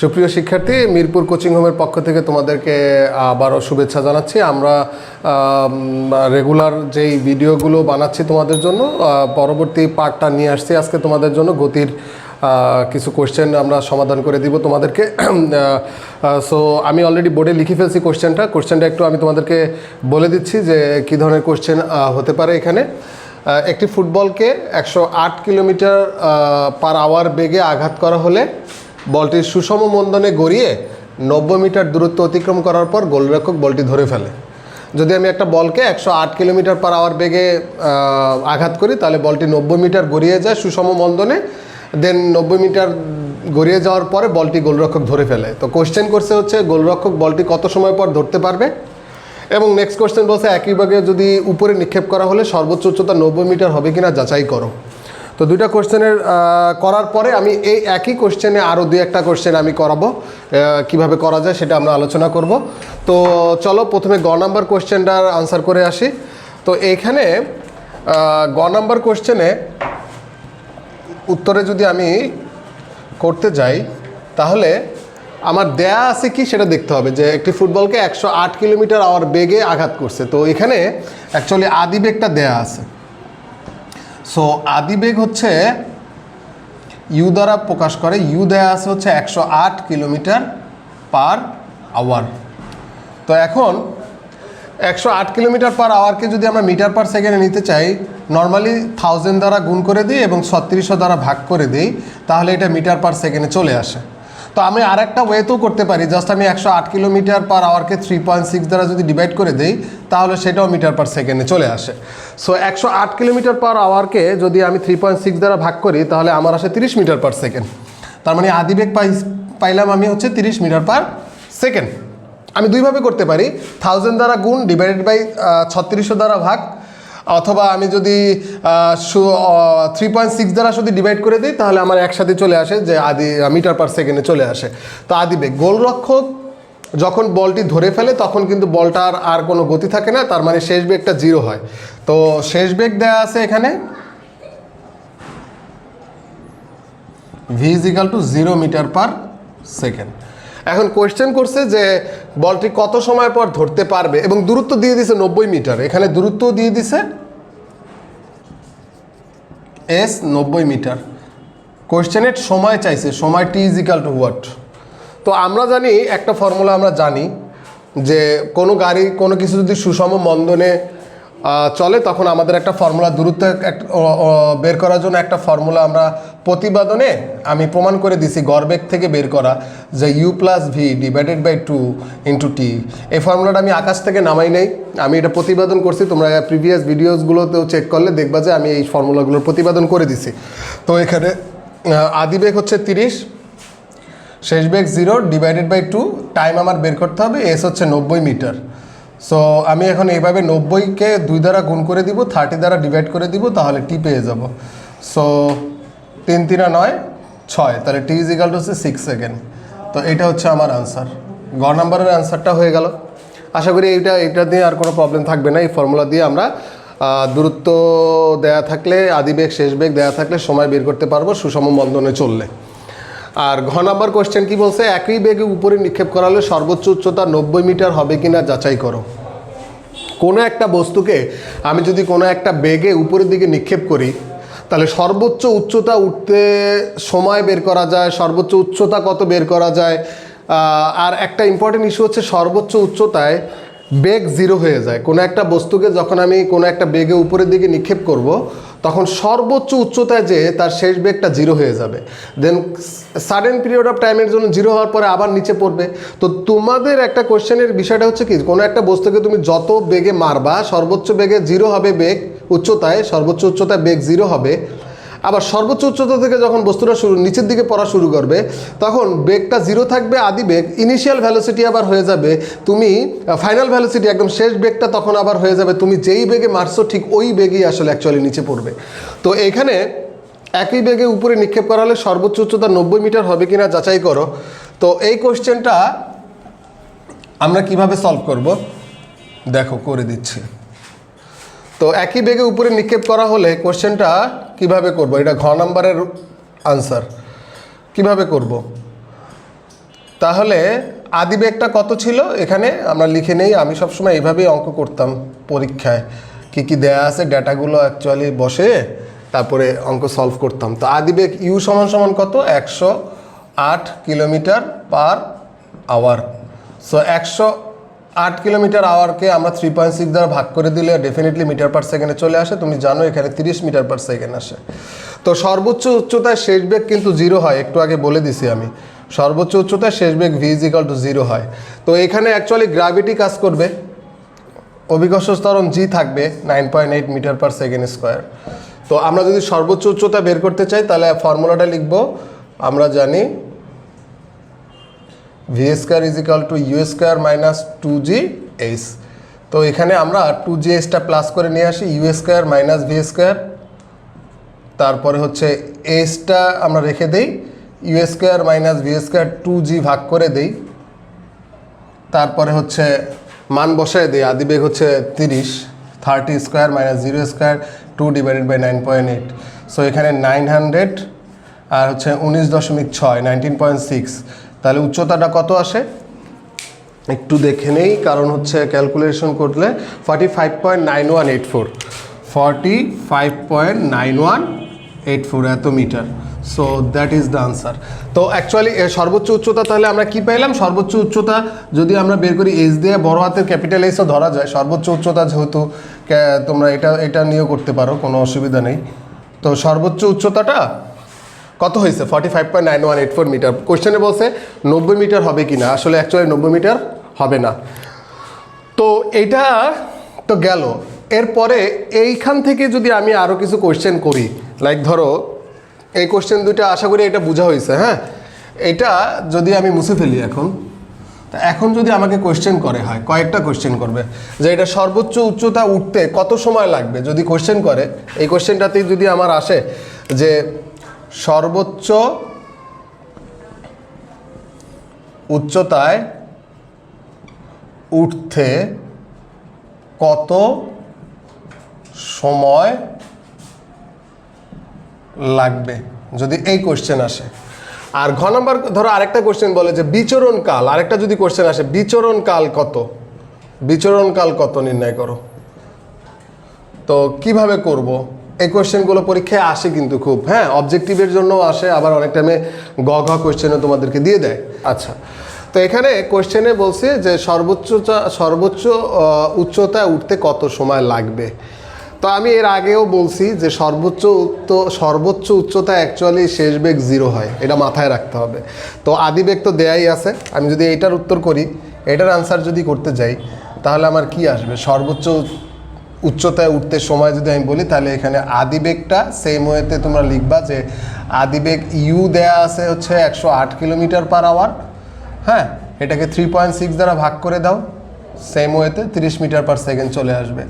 সুপ্রিয় শিক্ষার্থী, মিরপুর কোচিং হোমের পক্ষ থেকে তোমাদেরকে আবারও শুভেচ্ছা জানাচ্ছি। আমরা রেগুলার যেই ভিডিওগুলো বানাচ্ছি তোমাদের জন্য পরবর্তী পার্টটা নিয়ে আসছি। আজকে তোমাদের জন্য গতির কিছু কোশ্চেন আমরা সমাধান করে দিব তোমাদেরকে। সো আমি অলরেডি বোর্ডে লিখে ফেলছি কোশ্চেনটা কোশ্চেনটা একটু আমি তোমাদেরকে বলে দিচ্ছি যে কী ধরনের কোশ্চেন হতে পারে এখানে। একটি ফুটবলকে একশো আট কিলোমিটার পার আওয়ার বেগে আঘাত করা হলে বলটির সুষম মন্দনে গড়িয়ে নব্বই মিটার দূরত্ব অতিক্রম করার পর গোলরক্ষক বলটি ধরে ফেলে। যদি আমি একটা বলকে একশো আট কিলোমিটার পার আওয়ার বেগে আঘাত করি, তাহলে বলটি নব্বই মিটার গড়িয়ে যায় সুষম মন্দনে। দেন নব্বই মিটার গড়িয়ে যাওয়ার পরে বলটি গোলরক্ষক ধরে ফেলে। তো কোশ্চেন করছে হচ্ছে, গোলরক্ষক বলটি কত সময় পর ধরতে পারবে? এবং নেক্সট কোশ্চেন বলছে একইভাবে যদি উপরে নিক্ষেপ করা হলে সর্বোচ্চ উচ্চতা নব্বই মিটার হবে কিনা যাচাই করো। তো দুইটা কোশ্চেনের করার পরে আমি এই একই কোশ্চেনে আরও দুই একটা কোশ্চেন আমি করাবো কীভাবে করা যায় সেটা আমরা আলোচনা করব। তো চলো প্রথমে গ নাম্বার কোশ্চেনটার আনসার করে আসি। তো এইখানে গ নাম্বার কোশ্চেনে উত্তরে যদি আমি করতে যাই, তাহলে আমার দেয়া আছে কি সেটা দেখতে হবে যে একটি ফুটবলকে একশো আট কিলোমিটার আওয়ার বেগে আঘাত করছে। তো এখানে অ্যাকচুয়ালি আদি বেগটা দেয়া আছে। সো আদিবেগ হচ্ছে ইউ দ্বারা প্রকাশ করে, ইউ দেয়া আছে হচ্ছে একশো আট কিলোমিটার পার আওয়ার। তো এখন একশো আট কিলোমিটার পার আওয়ারকে যদি আমরা মিটার পার সেকেন্ডে নিতে চাই, নর্মালি থাউজেন্ড দ্বারা গুণ করে দিই এবং ছত্রিশশো দ্বারা ভাগ করে দিই, তাহলে এটা মিটার পার সেকেন্ডে চলে আসে। তো আমি আর একটা ওয়েতেও করতে পারি। জাস্ট আমি একশো আট কিলোমিটার পার আওয়ারকে থ্রি পয়েন্ট সিক্স দ্বারা যদি ডিভাইড করে দিই, তাহলে সেটাও মিটার পার সেকেন্ডে চলে আসে। সো একশো আট কিলোমিটার পার আওয়ারকে যদি আমি থ্রি পয়েন্ট সিক্স দ্বারা ভাগ করি, তাহলে আমার আসে তিরিশ মিটার পার সেকেন্ড তার মানে আদিবেগ পাই, পাইলাম আমি হচ্ছে তিরিশ মিটার পার সেকেন্ড আমি দুইভাবে করতে পারি। থাউজেন্ড দ্বারা গুণ ডিভাইডেড বাই ছত্রিশশো দ্বারা ভাগ অথবা আমি যদি থ্রি পয়েন্ট সিক্স দ্বারা যদি ডিভাইড করে দিই, তাহলে আমার একসাথে চলে আসে যে আদি মিটার পার সেকেন্ডে চলে আসে। তো আদিবেগ গোলরক্ষক যখন বলটি ধরে ফেলে, তখন কিন্তু বলটার আর কোনো গতি থাকে না, তার মানে শেষ বেগটা জিরো হয়। তো শেষ বেগ দেওয়া আছে এখানে। V equal to zero metre per second এখন কোয়েশ্চেন করছে যে বলটি কত সময় পর ধরতে পারবে, এবং দূরত্ব দিয়ে দিছে নব্বই মিটার এখানে দূরত্ব দিয়ে দিছে এস নব্বই মিটার। কোয়েশ্চেনের সময় চাইছে, সময় টি ইজিক্যাল টু হোয়াট তো আমরা জানি, একটা ফর্মুলা আমরা জানি, যে কোনো গাড়ি, কোনো কিছু যদি সুষম মন্দনে চলে, তখন আমাদের একটা ফর্মুলা দূরত্ব বের করার জন্য একটা ফর্মুলা আমরা প্রতিবাদনে আমি প্রমাণ করে দিছি গড়বেগ থেকে বের করা যে U plus V divided by two into T এই ফর্মুলাটা আমি আকাশ থেকে নামাই নেই। আমি এটা প্রতিবাদন করছি। তোমরা প্রিভিয়াস ভিডিওসগুলোতেও চেক করলে দেখবা যে আমি এই ফর্মুলাগুলোর প্রতিবাদন করে দিছি। তো এখানে আদিবেগ হচ্ছে তিরিশ, শেষ বেগ zero divided by two time আমার বের করতে হবে এস হচ্ছে নব্বই মিটার। সো আমি এখন এইভাবে নব্বইকে দুই দ্বারা গুণ করে দিব থার্টি দ্বারা ডিভাইড করে দিব, তাহলে টি পেয়ে যাব। সো তিন তিনা নয়, ছয়, তাহলে টি ইজিক্যাল টু হচ্ছে সিক্স সেকেন্ড তো এটা হচ্ছে আমার আনসার গ নাম্বারের আনসারটা হয়ে গেল। আশা করি এইটা এটা দিয়ে আর কোনো প্রবলেম থাকবে না। এই ফর্মুলা দিয়ে আমরা দূরত্ব দেয়া থাকলে আদি বেগ শেষ বেগ দেয়া থাকলে সময় বের করতে পারব, সুষম বন্ধনে চললে। আর ঘ নাম্বার কোশ্চেন কি বলছে? একই বেগে উপরে নিক্ষেপ করালে সর্বোচ্চ উচ্চতা নব্বই মিটার হবে কিনা যাচাই করো। কোনো একটা বস্তুকে আমি যদি কোনো একটা বেগে উপরের দিকে নিক্ষেপ করি, তাহলে সর্বোচ্চ উচ্চতা উঠতে সময় বের করা যায়, সর্বোচ্চ উচ্চতা কত বের করা যায়? আর একটা ইম্পর্টেন্ট ইস্যু হচ্ছে সর্বোচ্চ উচ্চতায় বেগ জিরো হয়ে যায়। কোনো একটা বস্তুকে যখন আমি কোনো একটা বেগে উপরের দিকে নিক্ষেপ করব, তখন সর্বোচ্চ উচ্চতায় যে তার শেষ বেগটা জিরো হয়ে যাবে। দেন সাডেন পিরিয়ড অফ টাইমের জন্য জিরো হওয়ার পরে আবার নিচে পড়বে। তো তোমাদের একটা কোয়েশ্চেনের বিষয়টা হচ্ছে কি, কোনো একটা বস্তুকে তুমি যত বেগে মারবা, সর্বোচ্চ বেগে জিরো হবে বেগ উচ্চতায়, সর্বোচ্চ উচ্চতায় বেগ জিরো হবে আবার সর্বোচ্চ উচ্চতা থেকে যখন বস্তুটা শুরু, নিচের দিকে পড়া শুরু করবে, তখন বেগটা জিরো থাকবে, আদি বেগ ইনিশিয়াল ভ্যালোসিটি আবার হয়ে যাবে, তুমি ফাইনাল ভ্যালোসিটি একদম শেষ বেগটা তখন আবার হয়ে যাবে, তুমি যেই বেগে মারছো ঠিক ওই বেগেই আসলে অ্যাকচুয়ালি নিচে পড়বে। তো এইখানে একই বেগে উপরে নিক্ষেপ করা হলে সর্বোচ্চ উচ্চতা নব্বই মিটার হবে কিনা যাচাই করো। তো এই কোশ্চেনটা আমরা কীভাবে সলভ করব? দেখো, করে দিচ্ছি। তো একই বেগে উপরে নিক্ষেপ করা হলে কোশ্চেনটা কীভাবে করব? এটা ঘ নাম্বারের আনসার কীভাবে করব? তাহলে আদিবেগটা কত ছিল? এখানে আমরা লিখে নেই, আমি সবসময় এইভাবেই অঙ্ক করতাম পরীক্ষায়। কি কি দেয়া আছে, ডেটাগুলো অ্যাকচুয়ালি বসে তারপরে অঙ্ক সলভ করতাম। তো আদিবেগ ইউ সমান সমান কত? একশো আট কিলোমিটার পার আওয়ার সো একশো আট কিলোমিটার আওয়ারকে আমরা থ্রি পয়েন্ট সিক্স দ্বারা ভাগ করে দিলে ডেফিনেটলি মিটার পার সেকেন্ডে চলে আসে। তুমি জানো এখানে তিরিশ মিটার পার সেকেন্ড আসে। তো সর্বোচ্চ উচ্চতায় শেষ বেগ কিন্তু জিরো হয়, একটু আগে বলে দিছি আমি। সর্বোচ্চ উচ্চতায় শেষ বেগ ভি টু জিরো হয়। তো এখানে অ্যাকচুয়ালি গ্র্যাভিটি কাজ করবে। অভিকর্ষ স্তরণ জি থাকবে nine point eight metre per second square তো আমরা যদি সর্বোচ্চ উচ্চতা বের করতে চাই, তাহলে ফর্মুলাটা লিখব। আমরা জানি V square is equal to U square minus two G H তো এখানে আমরা টু জি এইচটা প্লাস করে নিয়ে আসি U square minus V square তারপরে হচ্ছে এইচটা আমরা রেখে দেই U square minus V square two G ভাগ করে দেই। তারপরে হচ্ছে মান বসায় দিই আদিবেগ হচ্ছে তিরিশ thirty square minus zero square two divided by nine point eight so এখানে নাইন হান্ড্রেড আর হচ্ছে উনিশ দশমিক ছয় নাইনটিন পয়েন্ট সিক্স তাহলে উচ্চতাটা কত আসে? একটু দেখে নেই, কারণ হচ্ছে ক্যালকুলেশন করলে forty five point nine one eight four forty five point nine one eight four এত metre so that is the answer তো অ্যাকচুয়ালি সর্বোচ্চ উচ্চতা তাহলে আমরা কি পাইলাম? সর্বোচ্চ উচ্চতা যদি আমরা বের করি এস দিয়ে, বড় হাতের ক্যাপিটাল এইচও ধরা যায়। সর্বোচ্চ উচ্চতা যেহেতু তোমরা এটা এটা নিয়েও করতে পারো, কোনো অসুবিধা নেই। তো সর্বোচ্চ উচ্চতাটা কত হয়েছে? Forty five point nine one eight four metre কোশ্চেনে বলছে, নব্বই মিটার হবে কি না আসলে অ্যাকচুয়ালি নব্বই মিটার হবে না। তো এটা তো গেল। এরপরে এইখান থেকে যদি আমি আরও কিছু কোশ্চেন করি লাইক ধরো, এই কোশ্চেন দুইটা আশা করি এটা বোঝা হয়েছে হ্যাঁ? এটা যদি আমি মুছে ফেলি এখন, তা এখন যদি আমাকে কোশ্চেন করে, হয়, কয়েকটা কোশ্চেন করবে, যে এটা সর্বোচ্চ উচ্চতা উঠতে কত সময় লাগবে? যদি কোশ্চেন করে, এই কোশ্চেনটাতেই যদি আমার আসে যে সর্বোচ্চ উচ্চতায় উঠতে কত সময় লাগবে? যদি এই কোশ্চেন আসে। আর ঘ নম্বর, ধরো আরেকটা কোশ্চেন বলে যে বিচরণ কাল, আরেকটা যদি কোশ্চেন আসে, বিচরণ কাল কত? বিচরণ কাল কত নির্ণয় করো। তো কীভাবে করব? এই কোশ্চেনগুলো পরীক্ষায় আসে কিন্তু খুব হ্যাঁ? অবজেক্টিভের জন্য আসে আবার অনেক টাইমে গ ঘ কোশ্চেনও তোমাদেরকে দিয়ে দেয়। আচ্ছা। তো এখানে কোশ্চেনে বলছে যে সর্বোচ্চ সর্বোচ্চ উচ্চতায় উঠতে কত সময় লাগবে? তো আমি এর আগেও বলছি যে সর্বোচ্চ উচ্চ সর্বোচ্চ উচ্চতা অ্যাকচুয়ালি শেষ বেগ জিরো হয় এটা মাথায় রাখতে হবে। তো আদি বেগ তো দেয়াই আছে আমি যদি এইটার উত্তর করি এটার আনসার যদি করতে যাই তাহলে আমার কি আসবে? সর্বোচ্চ উচ্চতায় উঠতে সময় যদি আমি বলি, তাহলে এখানে আদিবেগটা সেম ওয়েতে তোমরা লিখবা যে আদিবেগ ইউ দেয়া আছে হচ্ছে একশো আট কিলোমিটার পার আওয়ার হ্যাঁ? এটাকে থ্রি পয়েন্ট সিক্স দ্বারা ভাগ করে দাও সেম ওয়েতে তিরিশ মিটার পার সেকেন্ড চলে আসবে।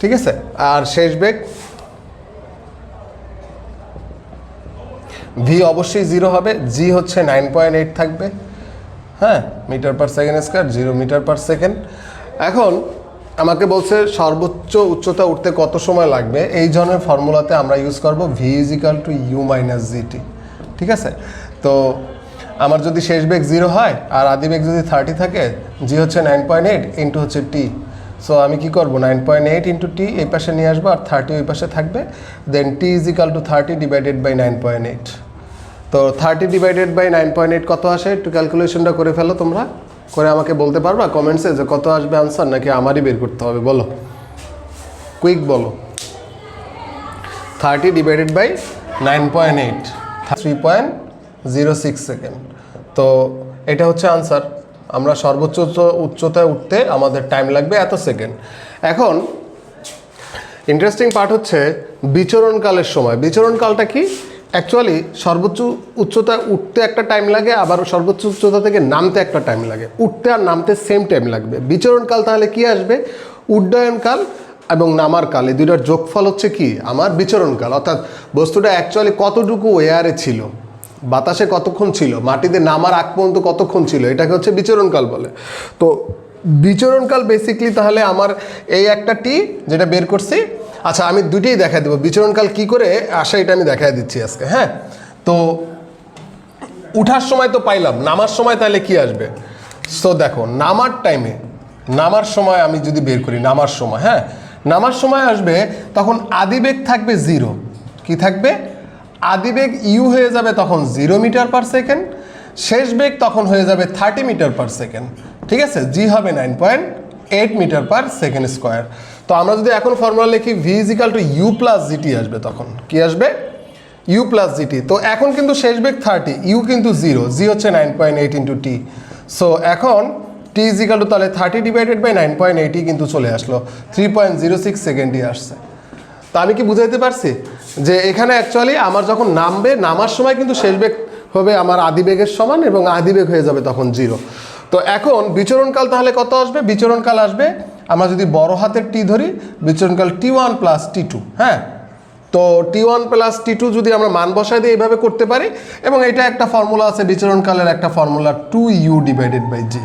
ঠিক আছে? আর শেষ বেগ? ভি অবশ্যই জিরো হবে জি হচ্ছে নাইন পয়েন্ট এইট থাকবে হ্যাঁ? Metre per second square zero metre per second এখন আমাকে বলছে সর্বোচ্চ উচ্চতা উঠতে কত সময় লাগবে? এই ধরনের ফর্মুলাতে আমরা ইউজ করব V equal to U minus GT ঠিক আছে? তো আমার যদি শেষ বেগ জিরো হয় আর আদি বেগ যদি থার্টি থাকে জি হচ্ছে নাইন পয়েন্ট এইট ইন্টু হচ্ছে টি সো আমি কি করব? Nine point eight into T এই পাশে নিয়ে আসব আর থার্টি ওই পাশে থাকবে। Then T is equal to thirty divided by nine point eight তো thirty divided by nine point eight কত আসে? একটু ক্যালকুলেশনটা করে ফেলো তোমরা। করে আমাকে বলতে পারবা কমেন্টসে যে কত আসবে আনসার নাকি আমারই বের করতে হবে, বলো। কুইক বলো। Thirty divided by nine point eight three point zero six second তো এটা হচ্ছে আনসার আমরা সর্বোচ্চ উচ্চতায় উঠতে আমাদের টাইম লাগবে এত সেকেন্ড এখন ইন্টারেস্টিং পার্ট হচ্ছে বিচরণকালের সময়। বিচরণকালটা কি? অ্যাকচুয়ালি সর্বোচ্চ উচ্চতায় উঠতে একটা টাইম লাগে, আবার সর্বোচ্চ উচ্চতা থেকে নামতে একটা টাইম লাগে। উঠতে আর নামতে সেম টাইম লাগবে। বিচরণকাল তাহলে কি আসবে? উড্ডয়নকাল এবং নামার কাল। এই দুইটার যোগফল হচ্ছে কি? আমার বিচরণকাল। অর্থাৎ বস্তুটা অ্যাকচুয়ালি কতটুকু এয়ারে ছিল? বাতাসে কতক্ষণ ছিল? মাটিতে নামার আগ পর্যন্ত কতক্ষণ ছিল? এটাকে হচ্ছে বিচরণকাল বলে। তো বিচরণকাল বেসিকলি তাহলে আমার এই একটা টি যেটা বের করছি আচ্ছা আমি দুইটাই দেখাই দেবো। বিচরণকাল কি করে আসে এটা আমি দেখাই দিচ্ছি আজকে হ্যাঁ? তো উঠার সময় তো পাইলাম, নামার সময় তাহলে কি আসবে? সো দেখো, নামার টাইমে নামার সময় আমি যদি বের করি, নামার সময় হ্যাঁ? নামার সময় আসবে, তখন আদিবেগ থাকবে জিরো কি থাকবে? আদিবেগ ইউ হয়ে যাবে তখন জিরো মিটার পার সেকেন্ড শেষ বেগ তখন হয়ে যাবে থার্টি মিটার পার সেকেন্ড ঠিক আছে? জি হবে nine point eight metre per second square তো আমরা যদি এখন ফর্মুলা লিখি V equal to U plus GT আসবে তখন। কি আসবে? ইউ প্লাস জিটি তো এখন কিন্তু শেষ বেগ থার্টি ইউ কিন্তু জিরো জি হচ্ছে nine point eight into T so এখন টি ইজিক্যাল টু তাহলে thirty divided by nine point eight কিন্তু চলে আসলো। থ্রি পয়েন্ট জিরো সিক্স সেকেন্ডই আসছে। তো আমি কি বুঝাইতে পারছি? যে এখানে অ্যাকচুয়ালি আমার যখন নামবে, নামার সময় কিন্তু শেষ বেগ হবে আমার আদিবেগের সমান এবং আদিবেগ হয়ে যাবে তখন জিরো তো এখন বিচরণকাল তাহলে কত আসবে? বিচরণকাল আসবে, আমরা যদি বড় হাতের টি ধরি, বিচরণকাল T one plus T two হ্যাঁ? তো T one plus T two যদি আমরা মান বসায় দিয়ে এইভাবে করতে পারি, এবং এটা একটা ফর্মুলা আছে, বিচরণকালের একটা formula two U divided by G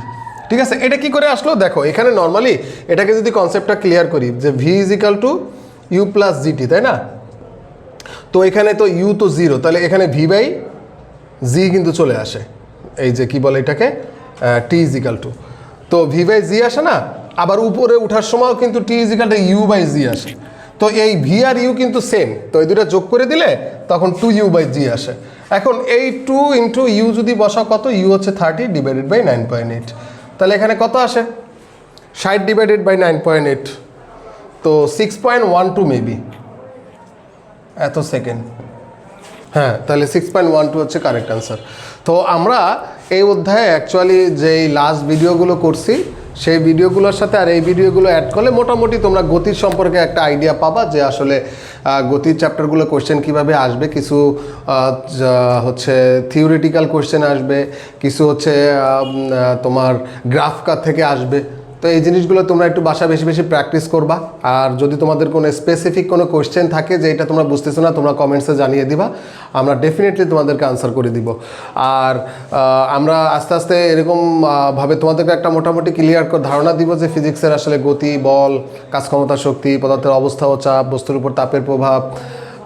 ঠিক আছে? এটা কি করে আসলো? দেখো, এখানে নর্মালি এটাকে যদি কনসেপ্টটা ক্লিয়ার করি, যে V equal to U plus GT তাই না? তো এখানে তো ইউ তো জিরো তাহলে এখানে ভি বাই জি কিন্তু চলে আসে। এই যে কি বলে এটাকে? টি ইজিক্যাল টু তো ভি বাই জি আসে না, আবার উপরে ওঠার সময়ও কিন্তু T equal to U by G আসে। তো এই ভি আর ইউ কিন্তু সেম তো এই দুটো যোগ করে দিলে তখন টু ইউ বাই জি আসে। এখন এই টু ইন্টু ইউ যদি বসা কত? ইউ হচ্ছে thirty divided by nine point eight তাহলে এখানে কত আসে? ষাট divided by nine point eight তো six point one two maybe এত সেকেন্ড হ্যাঁ তাহলে সিক্স পয়েন্ট ওয়ান টু হচ্ছে কারেক্ট আনসার তো আমরা এই অধ্যায়ে অ্যাকচুয়ালি যেই লাস্ট ভিডিওগুলো করছি, সেই ভিডিওগুলোর সাথে আর এই ভিডিওগুলো অ্যাড করলে মোটামুটি তোমরা গতির সম্পর্কে একটা আইডিয়া পাবা যে আসলে গতির চ্যাপ্টারগুলো কোশ্চেন কীভাবে আসবে, কিছু হচ্ছে থিওরিটিক্যাল কোশ্চেন আসবে, কিছু হচ্ছে তোমার গ্রাফকার থেকে আসবে তো এই জিনিসগুলো তোমরা একটু বাসা বেশি বেশি প্র্যাকটিস করবা। আর যদি তোমাদের কোনো স্পেসিফিক কোনো কোয়েশ্চেন থাকে যে এটা তোমরা বুঝতেছো না, তোমরা কমেন্টসে জানিয়ে দিবা। আমরা ডেফিনেটলি তোমাদেরকে আনসার করে দিব। আর আমরা আস্তে আস্তে এরকম ভাবে তোমাদেরকে একটা মোটামুটি ক্লিয়ার ধারণা দিব যে ফিজিক্সের আসলে গতি, বল কাজ ক্ষমতা শক্তি, পদার্থের অবস্থা ও চাপ, বস্তুর উপর তাপের প্রভাব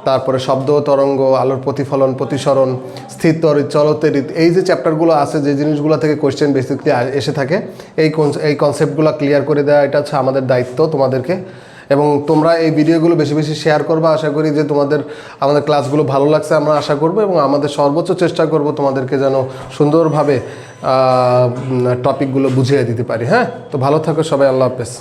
তারপরে শব্দ, তরঙ্গ, আলোর প্রতিফলন, প্রতিসরণ, স্থির তড়িৎ চলতেরিত এই যে চ্যাপ্টারগুলো আছে, যে জিনিসগুলো থেকে কোয়েশ্চেন বেসিকলি এসে থাকে, এই এই কনসেপ্টগুলো ক্লিয়ার করে দেওয়া এটা হচ্ছে আমাদের দায়িত্ব তোমাদেরকে। এবং তোমরা এই ভিডিওগুলো বেশি বেশি শেয়ার করবে। আশা করি যে তোমাদের, আমাদের ক্লাসগুলো ভালো লাগছে, আমরা আশা করব। এবং আমাদের সর্বোচ্চ চেষ্টা করব তোমাদেরকে যেন সুন্দরভাবে টপিকগুলো বুঝিয়ে দিতে পারি। হ্যাঁ? তো ভালো থাকো সবাই। আল্লাহ হাফেজ।